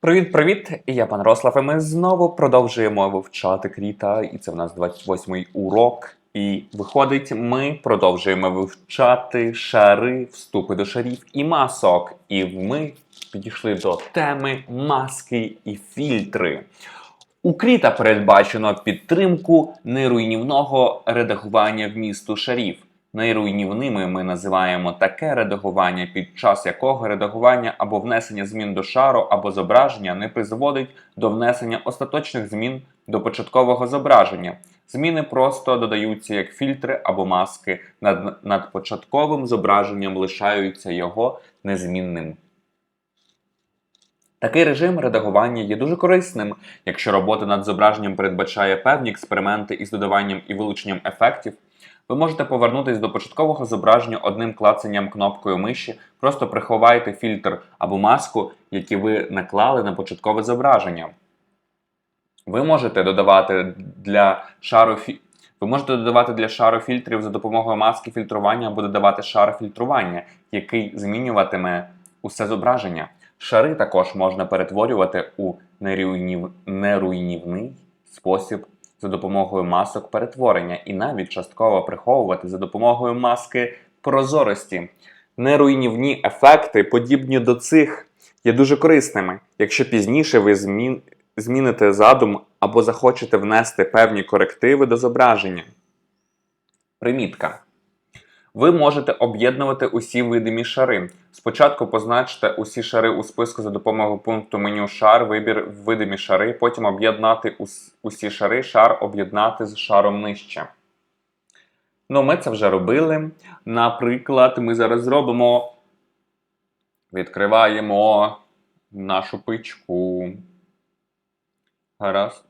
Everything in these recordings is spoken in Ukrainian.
Привіт-привіт! Я пан Рослав, і ми знову продовжуємо вивчати кріта, і це в нас 28-й урок. І виходить, ми продовжуємо вивчати шари, вступи до шарів і масок. І ми підійшли до теми маски і фільтри. У Кріта передбачено підтримку неруйнівного редагування вмісту шарів. Найруйнівними ми називаємо таке редагування, під час якого редагування або внесення змін до шару або зображення не призводить до внесення остаточних змін до початкового зображення. Зміни просто додаються як фільтри або маски, над, над початковим зображенням лишаються його незмінним. Такий режим редагування є дуже корисним, якщо робота над зображенням передбачає певні експерименти із додаванням і вилученням ефектів. Ви можете повернутися до початкового зображення одним клацанням кнопкою миші, просто приховайте фільтр або маску, які ви наклали на початкове зображення. Ви можете додавати для шару фі... Ви можете додавати для шару фільтрів за допомогою маски фільтрування або додавати шар фільтрування, який змінюватиме усе зображення. Шари також можна перетворювати у неруйнів... неруйнівний спосіб за допомогою масок перетворення і навіть частково приховувати за допомогою маски прозорості. Неруйнівні ефекти, подібні до цих, є дуже корисними, якщо пізніше ви змін... зміните задум або захочете внести певні корективи до зображення. Примітка. Ви можете об'єднувати усі видимі шари. Спочатку позначте усі шари у списку за допомогою пункту меню шар, вибір видимі шари, потім об'єднати усі шари, шар об'єднати з шаром нижче. Ну, ми це вже робили. Наприклад, ми зараз зробимо. Відкриваємо нашу пичку. Гаразд.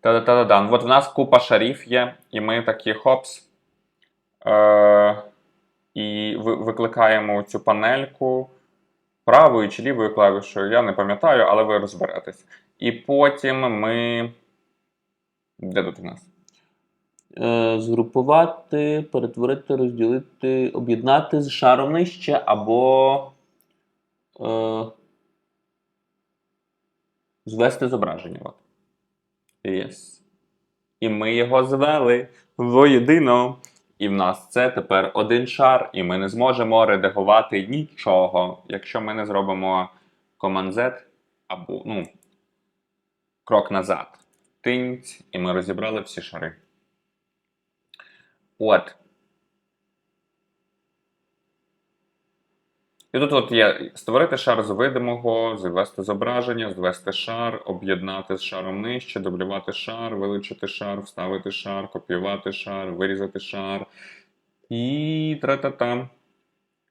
Та-да-та-да-да. От в нас купа шарів є, і ми такі хопс. Е- і викликаємо цю панельку правою чи лівою клавішою. Я не пам'ятаю, але ви розберетесь. І потім ми. Де тут у нас? Е, згрупувати, перетворити, розділити, об'єднати з шаром нижче або. Е, звести зображення. Yes. І ми його звели воєдино. І в нас це тепер один шар, і ми не зможемо редагувати нічого, якщо ми не зробимо Command Z або ну, крок назад. Тинь, і ми розібрали всі шари. От. І тут от є створити шар з видимого, звести зображення, звести шар, об'єднати з шаром нижче, дублювати шар, вилучити шар, вставити шар, копіювати шар, вирізати шар. І тра-та-та.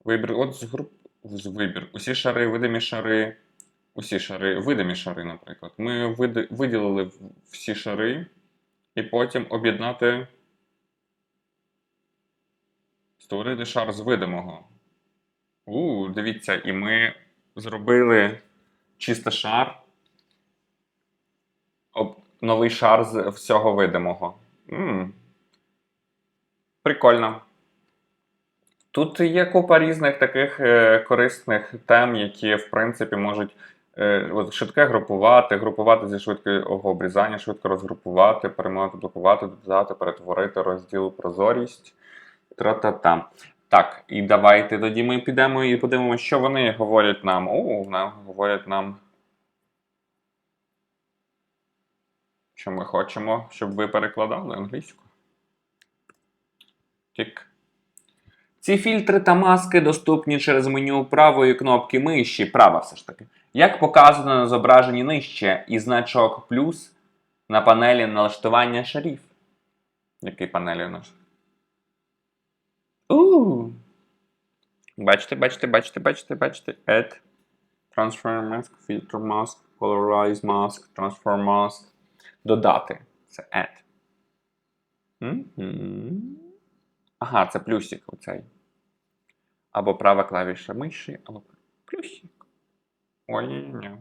Вибір. От з груп... з вибір. Усі шари, видимі шари. Усі шари, видимі шари, наприклад. Ми види- виділили всі шари, і потім об'єднати. Створити шар з видимого. У, дивіться, і ми зробили чисто шар. Об, новий шар з всього видимого. м Прикольно. Тут є купа різних таких е, корисних тем, які, в принципі, можуть е, швидке групувати, групувати зі швидкого обрізання, швидко розгрупувати, перемультиплікувати, додати, перетворити, розділ, прозорість. Тра-та-та. Так, і давайте тоді ми підемо і подивимося, що вони говорять нам. О, вони говорять нам. Що ми хочемо, щоб ви перекладали англійську. Тік. Ці фільтри та маски доступні через меню правої кнопки миші, права все ж таки. Як показано на зображенні нижче, і значок плюс на панелі налаштування шарів. Який панелі у нас? У. Бачите, бачите, бачите, бачите, бачите. Add. Transfer mask, filter mask, polarize mask, transform mask. Додати. Це add. Мгм. Ага, це плюсик оцей. Або права клавіша миші, або плюсик. Ой, ні.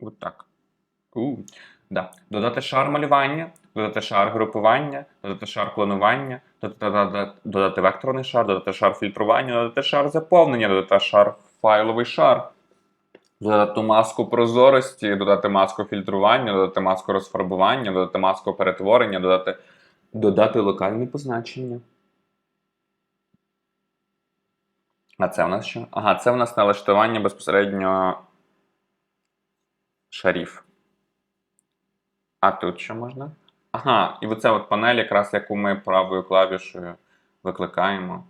От так. У. Да. Додати шар малювання, додати шар групування, додати шар клонування, додати, додати, векторний шар, додати шар фільтрування, додати шар заповнення, додати шар файловий шар. Додати маску прозорості, додати маску фільтрування, додати маску розфарбування, додати маску перетворення, додати, додати локальне позначення. А це у нас що? Ага, це у нас налаштування безпосередньо шарів. А тут що можна? Ага, і оце от панель, якраз яку ми правою клавішою викликаємо.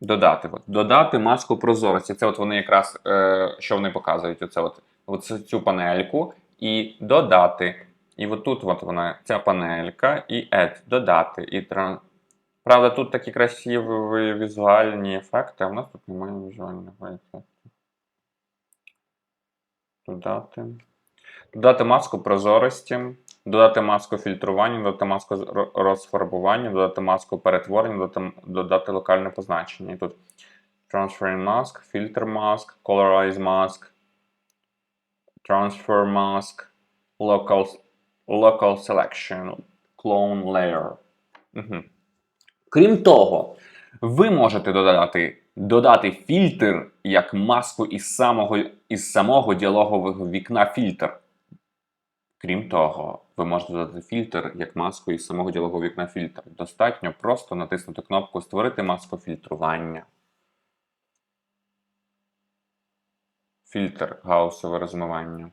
Додати. От. Додати маску прозорості. Це от вони якраз, е, що вони показують? Оце от, оце цю панельку і додати. І от тут от вона, ця панелька, і Add, додати. І тран... Правда, тут такі красиві візуальні ефекти, а в нас тут немає візуального ефекту. Додати. Додати маску прозорості, додати маску фільтрування, додати маску розфарбування, додати маску перетворення, додати, додати локальне позначення. І тут Transferring Mask, Filter Mask, Colorize Mask, Transfer Mask, Local, local Selection, Clone Layer. Угу. Крім того, ви можете додати, додати фільтр як маску із самого, із самого діалогового вікна фільтр. Крім того, ви можете додати фільтр як маску із самого діалогового вікна фільтр. Достатньо просто натиснути кнопку Створити маску фільтрування. Фільтр гаусове розмивання.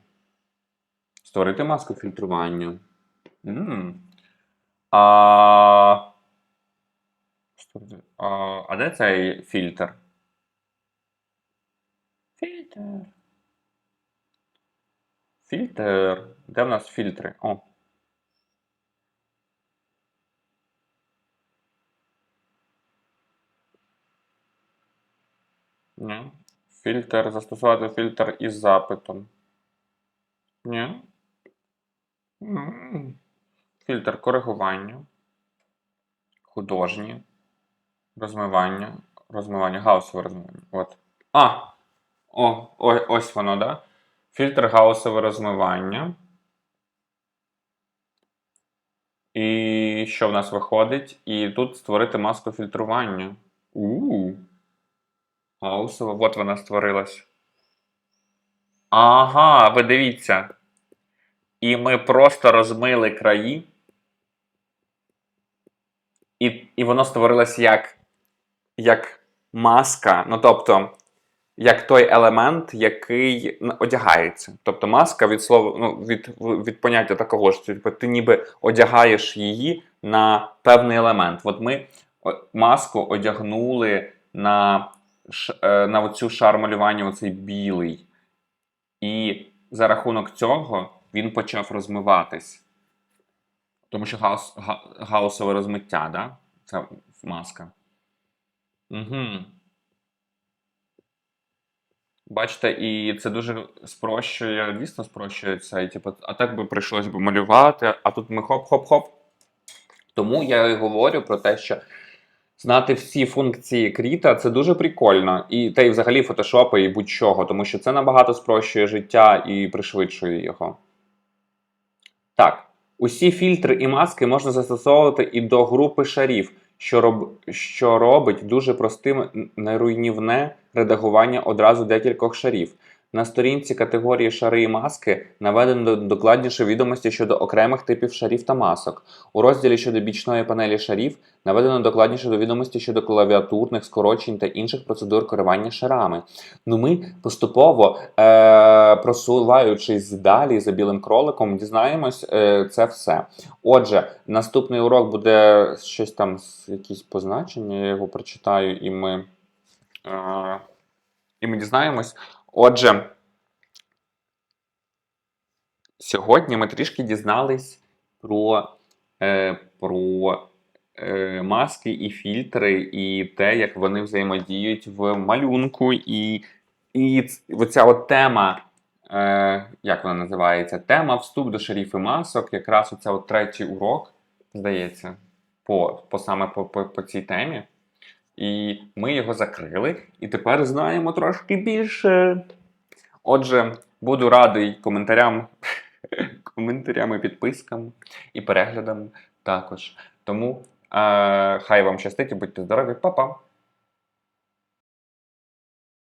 Створити маску фільтрування. м А... Створити- А, де цей фільтр? Фільтр. Фільтр. Де в нас фільтри? О. Ні. Фільтр. Застосувати фільтр із запитом. Ні. Фільтр коригування. Художні. Розмивання. Розмивання. Гаусове розмивання. От. А! О, о, ось воно, да? Фільтр гаусове розмивання. І що в нас виходить? І тут створити маску фільтрування. у Гаусова, от вона створилась. Ага, ви дивіться. І ми просто розмили краї. І, і воно створилось як, як маска. Ну, тобто, як той елемент, який одягається. Тобто маска від слова, ну, від, від поняття такого ж, типу, ти ніби одягаєш її на певний елемент. От ми маску одягнули на, е, на оцю шар малювання, оцей білий. І за рахунок цього він почав розмиватись. Тому що гаус, га, гаусове розмиття, да? Це маска. Угу. Бачите, і це дуже спрощує, дійсно спрощує цей, типу, а так би прийшлось би малювати, а тут ми хоп-хоп-хоп. Тому я і говорю про те, що знати всі функції кріта це дуже прикольно. І та й взагалі фотошопа і будь-чого, тому що це набагато спрощує життя і пришвидшує його. Так, усі фільтри і маски можна застосовувати і до групи шарів, що, роб... що робить дуже простим неруйнівне редагування одразу декількох шарів. На сторінці категорії шари і маски наведено докладніше відомості щодо окремих типів шарів та масок. У розділі щодо бічної панелі шарів наведено докладніше до відомості щодо клавіатурних скорочень та інших процедур керування шарами. Ну ми поступово, е- просуваючись далі за білим кроликом, дізнаємось е- це все. Отже, наступний урок буде щось там, якісь позначення, я його прочитаю, і ми, е- і ми дізнаємось. Отже, сьогодні ми трішки дізнались про, е, про е, маски і фільтри, і те, як вони взаємодіють в малюнку. І, і оця от тема, е, як вона називається? Тема вступ до шарів і масок. Якраз оце от третій урок, здається, по, по саме по, по, по цій темі. І ми його закрили, і тепер знаємо трошки більше. Отже, Буду радий коментарям, коментарям і підпискам і переглядам також. Тому е, хай вам щастить і будьте здорові, Па-па!